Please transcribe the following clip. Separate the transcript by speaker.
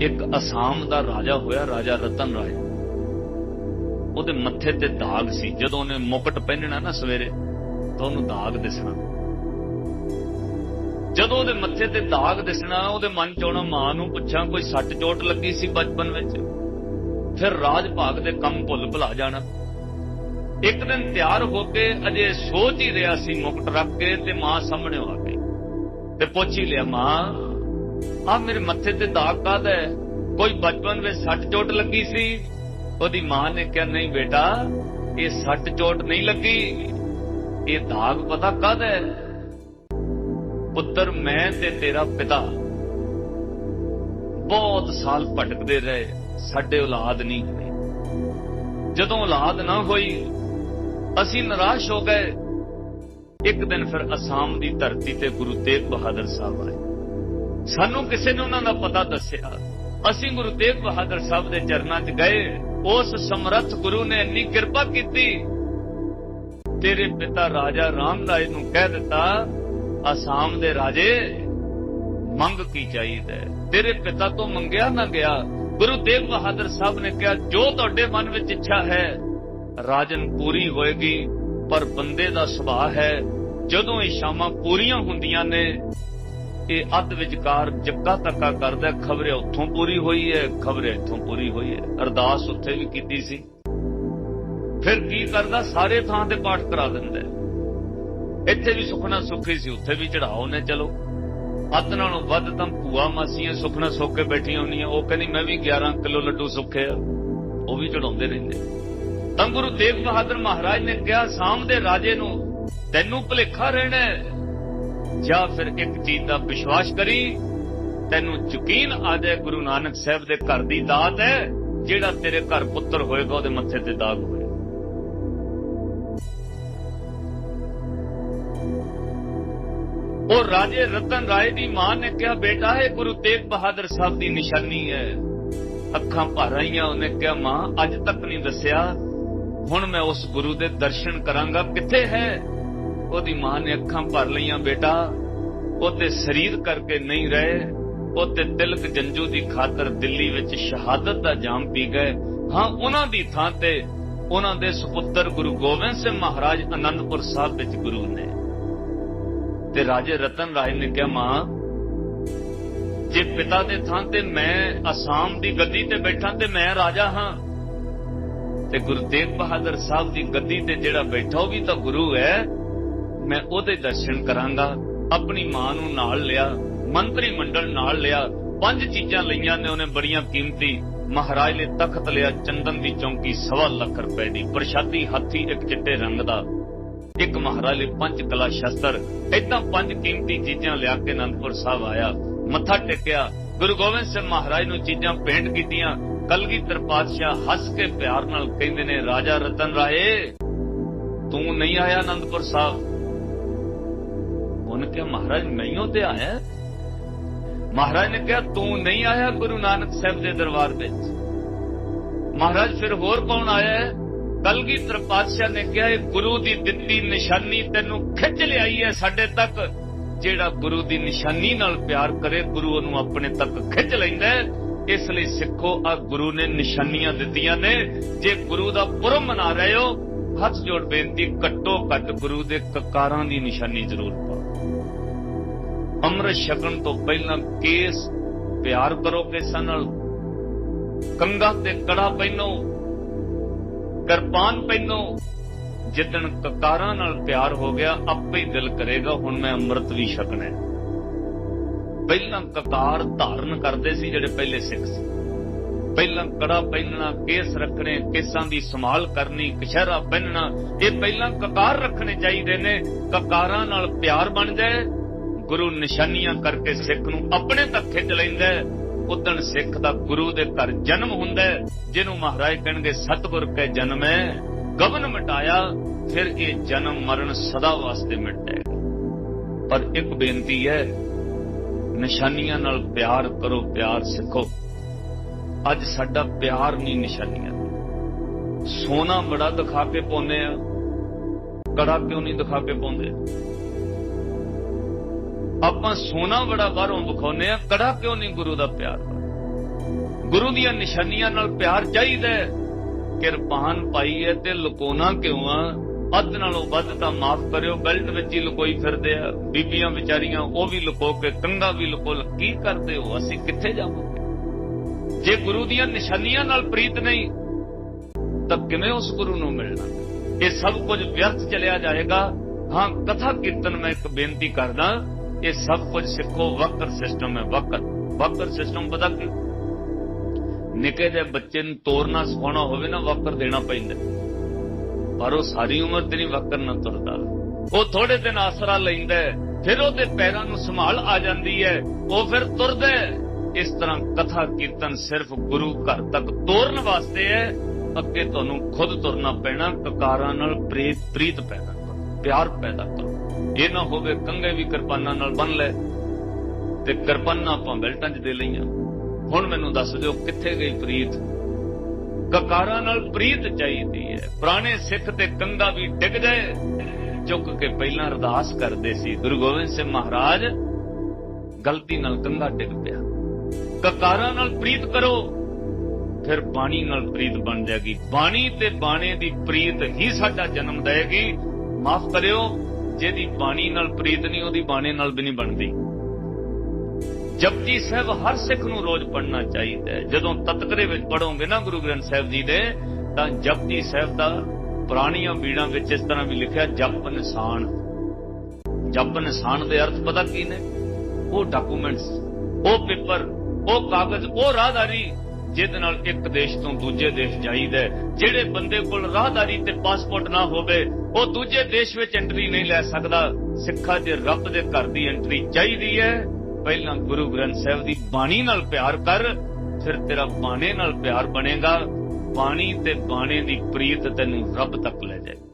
Speaker 1: ਇੱਕ ਅਸਾਮ ਦਾ ਰਾਜਾ ਹੋਇਆ, ਰਾਜਾ ਰਤਨ ਰਾਏ। ਉਹਦੇ ਮੱਥੇ ਤੇ ਦਾਗ ਸੀ। ਜਦੋਂ ਉਹਨੇ ਮੁਕਟ ਪਹਿਨਣਾ ਨਾ ਸਵੇਰੇ, ਤਾਂ ਉਹਨੂੰ ਦਾਗ ਦਿਸਣਾ। ਜਦੋਂ ਉਹਦੇ ਮੱਥੇ ਤੇ ਦਾਗ ਦਿਸਣਾ, ਉਹਦੇ ਮਨ ਚ ਆਉਣਾ ਮਾਂ ਨੂੰ ਪੁੱਛਾਂ, ਕੋਈ ਸੱਟ ਚੋਟ ਲੱਗੀ ਸੀ ਬਚਪਨ ਵਿੱਚ? ਫਿਰ ਰਾਜ ਭਾਗ ਦੇ ਕੰਮ ਭੁੱਲ ਭੁਲਾ ਜਾਣਾ। ਇੱਕ ਦਿਨ ਤਿਆਰ ਹੋ ਕੇ ਅਜੇ ਸੋਚ ਹੀ ਰਿਹਾ ਸੀ ਮੁਕਟ ਰੱਖ ਕੇ ਤੇ ਮਾਂ ਸਾਹਮਣੇ ਆ ਗਈ। ਤੇ ਪੁੱਛ ਹੀ ਲਿਆ, ਮਾਂ ਆ ਮੇਰੇ ਮੱਥੇ ਤੇ ਦਾਗ ਕਾਹਦਾ ਹੈ ਕੋਈ ਬਚਪਨ ਵਿੱਚ ਸੱਟ ਚੋਟ ਲੱਗੀ ਸੀ? ਉਹਦੀ ਮਾਂ ਨੇ ਕਿਹਾ, ਨਹੀਂ ਬੇਟਾ, ਇਹ ਸੱਟ ਚੋਟ ਨਹੀਂ ਲੱਗੀ। ਇਹ ਦਾਗ ਪਤਾ ਕਾਹਦਾ ਹੈ? ਪੁੱਤਰ, ਮੈਂ ਤੇ ਤੇਰਾ ਪਿਤਾ ਬਹੁਤ ਸਾਲ ਭਟਕਦੇ ਰਹੇ। ਸਾਡੇ ਔਲਾਦ ਨਹੀਂ ਹੋਈ ਜਦੋਂ ਔਲਾਦ ਨਾ ਹੋਈ, ਅਸੀਂ ਨਿਰਾਸ਼ ਹੋ ਗਏ। ਇੱਕ ਦਿਨ ਫਿਰ ਅਸਾਮ ਦੀ ਧਰਤੀ ਤੇ ਗੁਰੂ ਤੇਗ ਬਹਾਦਰ ਸਾਹਿਬ ਆਏ। ਸਾਨੂੰ ਕਿਸੇ ਨੇ ਉਹਨਾਂ ਦਾ ਪਤਾ ਦੱਸਿਆ। ਅਸੀਂ ਗੁਰੂ ਤੇਗ ਬਹਾਦਰ ਸਾਹਿਬ ਦੇ ਚਰਨਾਂ 'ਚ ਗਏ। ਉਸ ਸਮਰੱਥ ਗੁਰੂ ਨੇ ਇੰਨੀ ਕਿਰਪਾ ਕੀਤੀ। ਤੇਰੇ ਪਿਤਾ ਰਾਜਾ ਰਾਮ ਨੂੰ ਕਹਿ ਦਿੱਤਾ, ਅਸਾਮ ਦੇ ਰਾਜੇ, ਮੰਗ ਕੀ ਚਾਹੀਦਾ ਤੇਰੇ ਪਿਤਾ ਤੋਂ ਮੰਗਿਆ ਨਾ ਗਿਆ। ਗੁਰੂ ਤੇਗ ਬਹਾਦਰ ਸਾਹਿਬ ਨੇ ਕਿਹਾ, ਜੋ ਤੁਹਾਡੇ ਮਨ ਵਿੱਚ ਇੱਛਾ ਹੈ, ਰਾਜਨ ਪੂਰੀ ਹੋਏਗੀ, ਪਰ ਬੰਦੇ ਦਾ ਸੁਭਾਅ ਹੈ। ਜਦੋਂ ਇਹ ਪੂਰੀਆਂ ਹੁੰਦੀਆਂ ਨੇ ਇਹ ਅੱਧ ਵਿਚਕਾਰ ਜੱਗਾ ਤੱਕਾ ਕਰਦਾ, ਖਬਰੇ ਉੱਥੋਂ ਪੂਰੀ ਹੋਈ ਹੈ, ਖਬਰੇ ਇੱਥੋਂ ਪੂਰੀ ਹੋਈ ਹੈ। ਅਰਦਾਸ ਉੱਥੇ ਵੀ ਕੀਤੀ ਸੀ। ਫਿਰ ਕੀ ਕਰਦਾ? ਸਾਰੇ ਥਾਂ ਤੇ ਪਾਠ ਕਰਾ ਦਿੰਦਾ ਇੱਥੇ ਵੀ ਸੁਖਣਾ ਸੁਖੀ ਸੀ, ਉੱਥੇ ਵੀ ਚੜਾਓ ਨੇ ਚਲੋ। ਅੱਧ ਨਾਲੋਂ ਵੱਧ ਤਾਂ ਭੂਆ ਮਾਸੀਆਂ ਸੁਖਣਾ ਸੁੱਖ ਕੇ ਬੈਠੀਆਂ ਹੁੰਦੀਆਂ। ਉਹ ਕਹਿੰਦੀ, ਮੈਂ ਵੀ 11 ਕਿਲੋ ਲੱਡੂ ਸੁੱਖੇ ਆ। ਉਹ ਵੀ ਚੜਾਉਂਦੇ ਰਹਿੰਦੇ। ਤਾਂ ਗੁਰੂ ਤੇਗ ਬਹਾਦਰ ਮਹਾਰਾਜ ਨੇ ਕਿਹਾ ਸਾਮ ਦੇ ਰਾਜੇ ਨੂੰ, ਤੈਨੂੰ ਭੁਲੇਖਾ ਰਹਿਣਾ ਜਾਂ ਫਿਰ ਇੱਕ ਚੀਜ਼ ਦਾ ਵਿਸ਼ਵਾਸ ਕਰੀ, ਤੈਨੂੰ ਯਕੀਨ ਆ ਜਾਏ ਗੁਰੂ ਨਾਨਕ ਸਾਹਿਬ ਦੇ ਘਰ ਦੀ ਦਾਤ ਹੈ, ਜਿਹੜਾ ਤੇਰੇ ਘਰ ਪੁੱਤਰ ਹੋਏਗਾ, ਉਹਦੇ ਮੱਥੇ ਤੇ ਦਾਗ ਹੋਏਗਾ। ਉਹ ਰਾਜੇ ਰਤਨ ਰਾਏ ਦੀ ਮਾਂ ਨੇ ਕਿਹਾ, ਬੇਟਾ, ਇਹ ਗੁਰੂ ਤੇਗ ਬਹਾਦਰ ਸਾਹਿਬ ਦੀ ਨਿਸ਼ਾਨੀ ਹੈ। ਅੱਖਾਂ ਭਰ ਆਈਆਂ ਉਹਨੇ ਕਿਹਾ, ਮਾਂ, ਅੱਜ ਤੱਕ ਨਹੀਂ ਦੱਸਿਆ। ਹੁਣ ਮੈਂ ਉਸ ਗੁਰੂ ਦੇ ਦਰਸ਼ਨ ਕਰਾਂਗਾ। ਕਿੱਥੇ ਹੈ? ਉਹਦੀ ਮਾਂ ਨੇ ਅੱਖਾਂ ਭਰ ਲਈਆਂ ਬੇਟਾ। ਉਹ ਤੇ ਸਰੀਰ ਕਰਕੇ ਨਹੀਂ ਰਹੇ। ਉਹ ਤੇ ਤਿਲਕ ਜੰਜੂ ਦੀ ਖਾਤਰ ਦਿੱਲੀ ਵਿੱਚ ਸ਼ਹਾਦਤ ਦਾ ਜਾਮ ਪੀ ਗਏ। ਹਾਂ, ਉਹਨਾਂ ਦੀ ਥਾਂ ਤੇ ਉਹਨਾਂ ਦੇ ਸੁਪੁੱਤਰ ਗੁਰੂ ਗੋਬਿੰਦ ਸਿੰਘ ਮਹਾਰਾਜ ਅਨੰਦਪੁਰ ਸਾਹਿਬ ਵਿੱਚ ਗੁਰੂ ਨੇ। ਤੇ ਰਾਜੇ ਰਤਨ ਰਾਏ ਨੇ ਕਿਹਾ, ਮਾਂ, ਜੇ ਪਿਤਾ ਦੇ ਥਾਂ ਤੇ ਮੈਂ ਅਸਾਮ ਦੀ ਗੱਦੀ ਤੇ ਬੈਠਾ ਤੇ ਮੈਂ ਰਾਜਾ ਹਾਂ। ਤੇ ਗੁਰੂ ਤੇਗ ਬਹਾਦਰ ਸਾਹਿਬ ਦੀ ਗੱਦੀ ਤੇ ਜਿਹੜਾ ਬੈਠਾ ਉਹ ਵੀ ਤਾਂ ਗੁਰੂ ਹੈ। ਮੈਂ ਉਹਦੇ ਦਰਸ਼ਨ ਕਰਾਂਗਾ। ਆਪਣੀ ਮਾਂ ਨੂੰ ਨਾਲ ਲਿਆ, ਮੰਤਰੀ ਮੰਡਲ ਨਾਲ ਲਿਆ, ਪੰਜ ਚੀਜ਼ਾਂ ਲਈਆਂ ਨੇ ਉਹਨੇ ਬੜੀਆਂ ਕੀਮਤੀ। ਮਹਾਰਾਜ ਨੇ ਤਖਤ ਲਿਆ, ਚੰਦਨ ਦੀ ਚੌਂਕੀ ਸਵਾ ਲੱਖ ਰੁਪਏ ਦੀ, ਪ੍ਰਸ਼ਾਦੀ ਹਾਥੀ ਇੱਕ ਚਿੱਟੇ ਰੰਗ ਦਾ। ਇੱਕ ਮਹਾਰਾਜ ਲਈ ਪੰਜ ਕਲਾ ਸ਼ਸਤਰ, ਏਦਾਂ ਪੰਜ ਕੀਮਤੀ ਚੀਜ਼ਾਂ ਲਿਆ ਕੇ ਅਨੰਦਪੁਰ ਸਾਹਿਬ ਆਇਆ। ਮੱਥਾ ਟੇਕਿਆ, ਗੁਰੂ ਗੋਬਿੰਦ ਸਿੰਘ ਮਹਾਰਾਜ ਨੂੰ ਚੀਜ਼ਾਂ ਭੇਂਟ ਕੀਤੀਆਂ। ਕਲਗੀਧਰ ਪਾਤਸ਼ਾਹ ਹੱਸ ਕੇ ਪਿਆਰ ਨਾਲ ਕਹਿੰਦੇ ਨੇ, ਰਾਜਾ ਰਤਨ ਰਾਏ, ਤੂੰ ਨਹੀਂ ਆਇਆ ਅਨੰਦਪੁਰ ਸਾਹਿਬ? ਉਹਨੇ ਕਿਹਾ, ਮਹਾਰਾਜ ਮਈਓ ਤੇ ਆਇਆ ਮਹਾਰਾਜ ਨੇ ਕਿਹਾ, ਤੂੰ ਨਹੀਂ ਆਇਆ ਗੁਰੂ ਨਾਨਕ ਸਾਹਿਬ ਦੇ ਦਰਬਾਰ ਵਿੱਚ? ਮਹਾਰਾਜ ਫਿਰ ਹੋਰ ਕੌਣ ਆਇਆ ਹੈ? ਕਲਗੀਧਰ ਪਾਤਸ਼ਾਹ ਨੇ ਕਿਹਾ, ਇਹ ਗੁਰੂ ਦੀ ਦਿੱਤੀ ਨਿਸ਼ਾਨੀ ਤੈਨੂੰ ਖਿੱਚ ਲਿਆਈ ਹੈ ਸਾਡੇ ਤੱਕ। ਜਿਹੜਾ ਗੁਰੂ ਦੀ ਨਿਸ਼ਾਨੀ ਨਾਲ ਪਿਆਰ ਕਰੇ, ਗੁਰੂ ਉਹਨੂੰ ਆਪਣੇ ਤੱਕ ਖਿੱਚ ਲੈਂਦਾ ਇਸ ਲਈ ਸਿੱਖੋ, ਆ ਗੁਰੂ ਨੇ ਨਿਸ਼ਾਨੀਆਂ ਦਿੱਤੀਆਂ ਨੇ। ਜੇ ਗੁਰੂ ਦਾ ਪੁਰਬ ਮਨਾ ਰਹੇ ਹੋ, ਹੱਥ ਜੋੜ ਬੇਨਤੀ, ਘੱਟੋ ਘੱਟ ਗੁਰੂ ਦੇ ਕਕਾਰਾਂ ਦੀ ਨਿਸ਼ਾਨੀ ਜ਼ਰੂਰ ਪਾਓ। ਅੰਮ੍ਰਿਤ ਛਕਣ ਤੋਂ ਪਹਿਲਾਂ ਕੇਸ ਪਿਆਰ ਕਰੋ ਕੇਸਾਂ ਨਾਲ। ਕੰਗਾ ਤੇ ਕੜਾ ਪਹਿਨੋ, ਕਿਰਪਾਨ ਪਹਿਨੋ। ਜਿੱਦਣ ਕਕਾਰਾਂ ਨਾਲ ਪਿਆਰ ਹੋ ਗਿਆ, ਆਪੇ ਹੀ ਦਿਲ ਕਰੇਗਾ, ਹੁਣ ਮੈਂ ਅੰਮ੍ਰਿਤ ਵੀ ਛਕਣਾ ਹੈ। ਪਹਿਲਾਂ ਕਕਾਰ ਧਾਰਨ ਕਰਦੇ ਸੀ ਜਿਹੜੇ ਪਹਿਲੇ ਸਿੱਖ ਸੀ। ਪਹਿਲਾਂ ਕੜਾ ਪਹਿਨਣਾ, ਕੇਸ ਰੱਖਣੇ, ਕੇਸਾਂ ਦੀ ਸੰਭਾਲ ਕਰਨੀ ਕਸ਼ਹਿਰਾ ਪਹਿਨਣਾ, ਇਹ ਪਹਿਲਾਂ ਕਕਾਰ ਰੱਖਣੇ ਚਾਹੀਦੇ ਨੇ। ਕਕਾਰਾਂ ਨਾਲ ਪਿਆਰ ਬਣ ਜਾਏ ਗੁਰੂ ਨਿਸ਼ਾਨੀਆਂ ਕਰਕੇ ਸਿੱਖ ਨੂੰ ਆਪਣੇ ਤੱਕ ਖਿੱਚ ਲੈਂਦਾ ਉਦਣ ਸਿੱਖ ਦਾ ਗੁਰੂ ਦੇ ਘਰ ਜਨਮ ਹੁੰਦਾ ਜਿਹਨੂੰ ਮਹਾਰਾਜ ਕਹਿਣਗੇ ਸਤਿਗੁਰ ਕੈ ਜਨਮ ਹੈ। ਗਵਨ ਮਿਟਾਇਆ, ਫਿਰ ਇਹ ਜਨਮ ਮਰਨ ਸਦਾ ਵਾਸਤੇ ਮਿਟ ਜਾਏਗਾ ਪਰ ਇੱਕ ਬੇਨਤੀ ਹੈ, ਨਿਸ਼ਾਨੀਆਂ ਨਾਲ ਪਿਆਰ ਕਰੋ, ਪਿਆਰ ਸਿੱਖੋ। ਅੱਜ ਸਾਡਾ ਪਿਆਰ ਨਹੀਂ ਨਿਸ਼ਾਨੀਆਂ ਸੋਨਾ ਬੜਾ ਦਿਖਾ ਕੇ ਪਾਉਂਦੇ ਆ, ਕੜਾ ਕਿਉਂ ਨਹੀਂ ਦਿਖਾ ਕੇ ਪਾਉਂਦੇ? ਆਪਾਂ ਸੋਨਾ ਬੜਾ ਬਾਹਰੋਂ ਵਿਖਾਉਨੇ ਆ ਕੜਾ ਕਿਉਂ ਨਹੀਂ ਗੁਰੂ ਦਾ ਪਿਆਰ? ਗੁਰੂ ਦੀਆਂ ਨਿਸ਼ਾਨੀਆਂ ਨਾਲ ਪਿਆਰ ਚਾਹੀਦਾ ਕਿਰਪਾਨ ਪਾਈ ਹੈ ਤੇ ਲੁਕੋਣਾ ਕਿਉਂ ਆ? ਅੱਧ ਨਾਲੋਂ ਵੱਧ ਤਾਂ ਮਾਫ ਕਰਿਓ, ਬੈਲਟ ਵਿੱਚ ਹੀ ਲੁਕੋਈ ਫਿਰਦੇ ਆ, ਬੀਬੀਆਂ ਵਿਚਾਰੀਆਂ ਉਹ ਵੀ ਲੁਕੋ ਕੇ ਕੰਗਾ ਵੀ ਲੁਕੋ ਕੀ ਕਰਦੇ ਹੋ? ਅਸੀਂ ਕਿੱਥੇ ਜਾਵਾਂਗੇ? ਜੇ ਗੁਰੂ ਦੀਆਂ ਨਿਸ਼ਾਨੀਆਂ ਨਾਲ ਪ੍ਰੀਤ ਨਹੀਂ, ਤਾਂ ਕਿਵੇਂ ਉਸ ਗੁਰੂ ਨੂੰ ਮਿਲਣਾ? ਇਹ ਸਭ ਕੁਝ ਵਿਅਰਥ ਚਲਿਆ ਜਾਏਗਾ। ਹਾਂ, ਕਥਾ ਕੀਰਤਨ ਮੈਂ ਇੱਕ ਬੇਨਤੀ ਕਰਦਾ ਇਹ ਸਭ ਕੁਝ ਸਿੱਖੋ ਵਕਰ ਸਿਸਟਮ ਹੈ ਵਕਰ ਵਕਰ ਸਿਸਟਮ ਪਤਾ ਕੀ? ਨਿੱਕੇ ਜਿਹੇ ਬੱਚੇ ਨੂੰ ਤੋਰਨਾ ਸਿਖਾਉਣਾ ਹੋਵੇ ਨਾ ਵਕਰ ਦੇਣਾ ਪੈਂਦਾ। ਪਰ ਉਹ ਸਾਰੀ ਉਮਰ ਤੇ ਨਹੀਂ ਵਕਰ ਨਾ ਤੁਰਦਾ। ਉਹ ਥੋੜੇ ਦਿਨ ਆਸਰਾ ਲੈਂਦਾ ਫਿਰ ਉਹਦੇ ਪੈਰਾਂ ਨੂੰ ਸੰਭਾਲ ਆ ਜਾਂਦੀ ਹੈ, ਉਹ ਫਿਰ ਤੁਰਦਾ ਇਸ ਤਰ੍ਹਾਂ ਕਥਾ ਕੀਰਤਨ ਸਿਰਫ ਗੁਰੂ ਘਰ ਤੱਕ ਤੋਰਨ ਵਾਸਤੇ ਹੈ। ਅੱਗੇ ਤੁਹਾਨੂੰ ਖੁਦ ਤੁਰਨਾ ਪੈਣਾ, ਕਕਾਰਾਂ ਨਾਲ ਪ੍ਰੀਤ ਪ੍ਰੀਤ ਪੈਦਾ ਕਰੋ, ਪਿਆਰ ਪੈਦਾ ਕਰੋ। ਇਹ ਨਾ ਹੋਵੇ ਕੰਗੇ ਵੀ ਕਿਰਪਾਨਾਂ ਨਾਲ ਬੰਨ ਲੈ ਤੇ ਕਿਰਪਾਨਾਂ ਆਪਾਂ ਬੈਲਟਾਂ 'ਚ ਦੇ ਲਈਆਂ। ਹੁਣ ਮੈਨੂੰ ਦੱਸ ਦਿਓ ਕਿੱਥੇ ਗਈ ਪ੍ਰੀਤ? ਕਕਾਰਾਂ ਨਾਲ ਪ੍ਰੀਤ ਚਾਹੀਦੀ ਹੈ। ਪੁਰਾਣੇ ਸਿੱਖ ਤੇ ਕੰਗਾ ਵੀ ਡਿੱਗ ਗਏ। ਚੁੱਕ ਕੇ ਪਹਿਲਾਂ ਅਰਦਾਸ ਕਰਦੇ ਸੀ, ਗੁਰੂ ਗੋਬਿੰਦ ਸਿੰਘ ਮਹਾਰਾਜ, ਗਲਤੀ ਨਾਲ ਕੰਗਾ ਡਿੱਗ ਪਿਆ। ਕਕਾਰਾਂ ਨਾਲ ਪ੍ਰੀਤ ਕਰੋ, ਫਿਰ ਬਾਣੀ ਨਾਲ ਪ੍ਰੀਤ ਬਣ ਜਾਏਗੀ। ਬਾਣੀ ਤੇ ਬਾਣੇ ਦੀ ਪ੍ਰੀਤ ਹੀ ਸਾਡਾ ਜਨਮ ਦੇਗੀ ਮਾਫ ਕਰਿਓ। ਜਿਹਦੀ ਬਾਣੀ ਨਾਲ ਪ੍ਰੀਤ ਨਹੀਂ, ਉਹਦੀ ਬਾਣੇ ਨਾਲ ਵੀ ਨਹੀਂ ਬਣਦੀ। ਜਪਜੀ ਸਾਹਿਬ ਹਰ ਸਿੱਖ ਨੂੰ ਰੋਜ਼ ਪੜਨਾ ਚਾਹੀਦਾ ਹੈ। ਜਦੋਂ ਤਤਕਰੇ ਵਿੱਚ ਪੜੋਗੇ ਨਾ ਗੁਰੂ ਗ੍ਰੰਥ ਸਾਹਿਬ ਜੀ ਦੇ, ਤਾਂ ਜਪਜੀ ਸਾਹਿਬ ਦਾ ਪੁਰਾਣੀਆਂ ਬੀੜਾਂ ਵਿੱਚ ਇਸ ਤਰ੍ਹਾਂ ਵੀ ਲਿਖਿਆ, ਜਪ ਨਿਸ਼ਾਨ। ਜਪ ਨਿਸ਼ਾਨ ਦੇ ਅਰਥ ਪਤਾ ਕੀ ਨੇ? ਉਹ ਡਾਕੂਮੈਂਟਸ, ਉਹ ਪੇਪਰ, ਉਹ ਕਾਗਜ਼, ਉਹ ਰਾਹਦਾਰੀ ਜਿਹਦੇ ਨਾਲ ਇੱਕ ਦੇਸ਼ ਤੋਂ ਦੂਜੇ ਦੇਸ਼ ਜਾਈਦਾ ਜਿਹੜੇ ਬੰਦੇ ਕੋਲ ਰਾਹਦਾਰੀ ਤੇ ਪਾਸਪੋਰਟ ਨਾ ਹੋਵੇ, ਉਹ ਦੂਜੇ ਦੇਸ਼ ਵਿੱਚ ਐਂਟਰੀ ਨਹੀਂ ਲੈ ਸਕਦਾ। ਸਿੱਖਾਂ ਦੇ ਰੱਬ ਦੇ ਘਰ ਦੀ ਐਂਟਰੀ ਚਾਹੀਦੀ ਹੈ। ਪਹਿਲਾਂ ਗੁਰੂ ਗ੍ਰੰਥ ਸਾਹਿਬ ਦੀ ਬਾਣੀ ਨਾਲ ਪਿਆਰ ਕਰ, ਫਿਰ ਤੇਰਾ ਬਾਣੇ ਨਾਲ ਪਿਆਰ ਬਣੇਗਾ। ਬਾਣੀ ਤੇ ਬਾਣੇ ਦੀ ਪ੍ਰੀਤ ਤੈਨੂੰ ਰੱਬ ਤੱਕ ਲੈ ਜਾਏਗੀ।